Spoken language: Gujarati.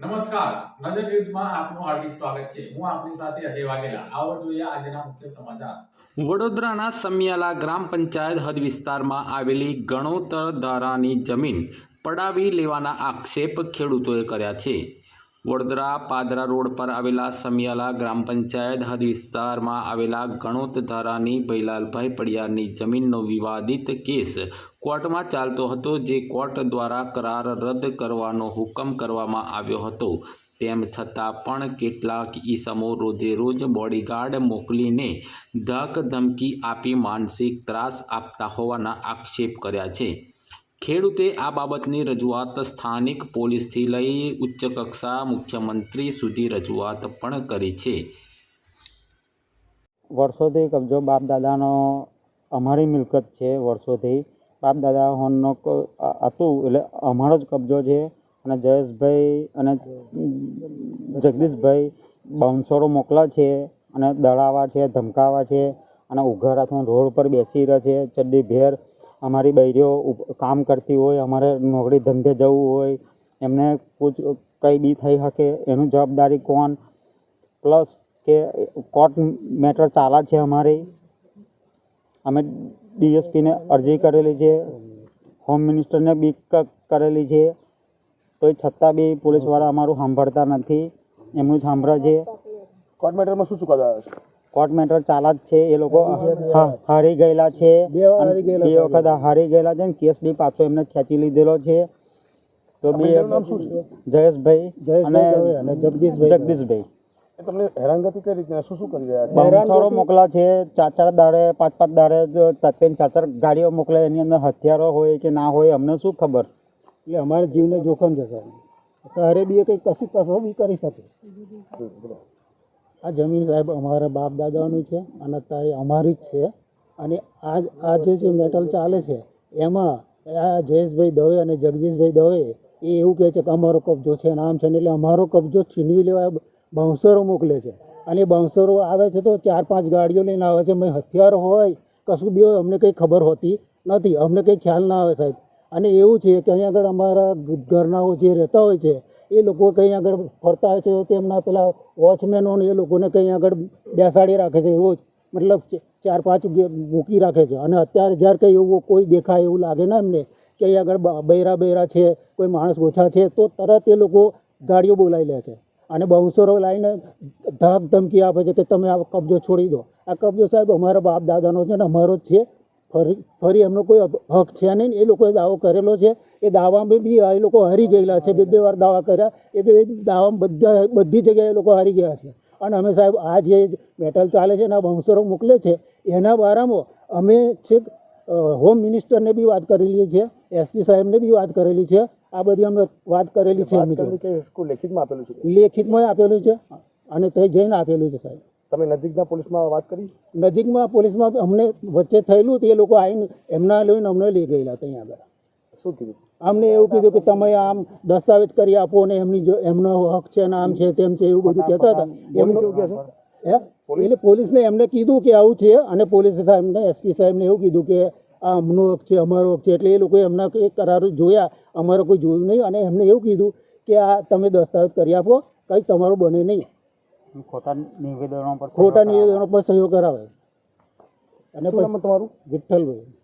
નમસ્કાર. નજર ન્યૂઝમાં આપનું હાર્દિક સ્વાગત છે. હું આપની સાથે અજય વાઘેલા. આવો જોઈએ આજના મુખ્ય સમાચાર. વડોદરાના સમિયાલા ગ્રામ પંચાયત હદ વિસ્તારમાં આવેલી ગણોતર ધારાની જમીન પડાવી લેવાના આક્ષેપ ખેડૂતોએ કર્યા છે. વડોદરા પાદરા રોડ પર આવેલા સમિયાલા ગ્રામ પંચાયત હદ વિસ્તારમાં આવેલા ગણોત ધારાની ભૈલાલભાઈ પડિયારની જમીનનો વિવાદિત કેસ કોર્ટમાં ચાલતો હતો, જે કોર્ટ દ્વારા કરાર રદ કરવાનો હુકમ કરવામાં આવ્યો હતો. તેમ છતાં પણ કેટલાક ઈસમો રોજે રોજ બોડીગાર્ડ મોકલીને ધક ધમકી આપી માનસિક ત્રાસ આપતા હોવાના આક્ષેપ કર્યા છે. ખેડૂતે આ બાબતની રજૂઆત સ્થાનિક પોલીસથી લઈ ઉચ્ચ કક્ષા મુખ્યમંત્રી સુધી રજૂઆત પણ કરી છે. વર્ષોથી કબજો બાપ દાદાનો અમારી મિલકત છે, વર્ષોથી બાપ દાદા હોનનો હતું, એટલે અમારો જ કબજો છે. અને જયેશભાઈ અને જગદીશભાઈ બાઉન્સરો મોકલા છે અને દળાવા છે, ધમકાવા છે અને ઉઘાડા રાખીને રોડ પર બેસી રહે છે, ચડ્ડી ભેર અમારી બૈરીઓ કામ કરતી હોય, અમારે નોકરી ધંધે જવું હોય, એમને કુછ કંઈ બી થઈ શકે, એનું જવાબદારી કોણ? પ્લસ કે કોર્ટ મેટર ચાલે છે અમારી. અમે ડીએસપીને અરજી કરેલી છે, હોમ મિનિસ્ટરને બી કરેલી છે તો છતાં બી પોલીસવાળા અમારું સાંભળતા નથી, એમનું સાંભળે છે. કોર્ટ મેટરમાં શું ચુકાદો આવ્યો છે? કોર્ટ મેટર ચાલા જ છે એ લોકો. હારી ગયેલા છે. બે. વખત હારી ગયેલા છે ને કેસ બી પાછો એમને ખેંચી લીધેલો છે. તો બે જયેશભાઈ અને જગદીશભાઈ. તમને હેરાનગતિ કઈ રીતના? શું શું કરી રહ્યા છે? બાઉન્સરો મોકલા છે ચાર ચાર દાડે પાંચ પાંચ દાડે જો ત્રણ ચાર ચાર ગાડીઓ મોકલે એની અંદર હથિયારો હોય કે ના હોય અમને શું ખબર? એટલે અમારા જીવને જોખમ છે અરે બી કંઈ કશું કશો બી કરી શકે. આ જમીન સાહેબ અમારા બાપ દાદાનું છે અને અત્યારે અમારી જ છે. અને આ આ જે મેટલ ચાલે છે, એમાં આ જયેશભાઈ દવે અને જગદીશભાઈ દવે એ એવું કહે છે કે અમારો કબજો છે નામ છે એટલે અમારો કબજો છીનવી લેવા બાઉન્સરો મોકલે છે. અને બાઉન્સરો આવે છે તો ચાર પાંચ ગાડીઓ લઈને આવે છે. મેં હથિયાર હોય, કશું બી હોય, અમને કંઈ ખબર હોતી નથી. અમને કંઈ ખ્યાલ ના આવે સાહેબ. અને એવું છે કે અહીંયા આગળ અમારા ઘરનાઓ જે રહેતા હોય છે, એ લોકો કંઈ આગળ ફરતા હોય છે, તેમના પેલા વોચમેનો એ લોકોને કંઈ આગળ બેસાડી રાખે છે રોજ. મતલબ ચાર, પાંચ મૂકી રાખે છે. અને અત્યારે જ્યારે કંઈ એવું કોઈ દેખાય એવું લાગે ને એમને કે અહીં આગળ બૈરા બૈરા છે, કોઈ માણસ ઓછા છે, તો તરત એ લોકો ગાડીઓ બોલાવી લે છે. અને બાઉન્સરો લાવીને ધાક ધમકી આપે છે કે તમે આ કબજો છોડી દો. આ કબજો સાહેબ અમારા બાપ દાદાનો છે ને અમારો જ છે. ફરી ફરી એમનો કોઈ હક- છે નહીં. એ લોકોએ દાવો કરેલો છે. એ દાવામાં બી એ લોકો હારી ગયેલા છે. બે બે વાર દાવા કર્યા. એ બે દાવામાં બધા બધી જગ્યાએ એ લોકો હારી ગયા છે. અને અમે સાહેબ આ જે મેટલ ચાલે છે એના બાઉન્સરો મોકલે છે એના બારામાં અમે છેક હોમ મિનિસ્ટરને બી વાત કરેલી છે. એસપી સાહેબને બી વાત કરેલી છે. આ બધી અમે વાત કરેલી છે લેખિતમાં આપેલું છે? લેખિતમાં આપેલું છે અને તે જઈને આપેલું છે સાહેબ. તમે નજીકના પોલીસમાં વાત કરી? નજીકમાં પોલીસમાં અમને વચ્ચે થયેલું તે લોકો આવીને એમના લઈને અમને લઈ ગયેલા ત્યાં આગળ. શું કીધું? અમને એવું કીધું કે તમે આમ દસ્તાવેજ કરી આપો ને એમની જો એમનો હક છે ને આમ છે તેમ છે એવું બધું કહેતા હતા. એમનું હે? એટલે પોલીસને એમને કીધું કે આવું છે અને પોલીસ સાહેબને એસપી સાહેબને એવું કીધું કે આ અમનો હક છે અમારો હક છે એટલે એ લોકોએ એમના એ કરારો જોયા. અમારો કોઈ જોયું નહીં અને એમને એવું કીધું કે આ તમે દસ્તાવેજ કરી આપો કંઈ તમારું બને નહીં. ખોટા નિવેદનો પર ખોટા નિવેદનો પર સહયોગ કરાવે. અને પછી તમારું? વિઠ્ઠલભાઈ.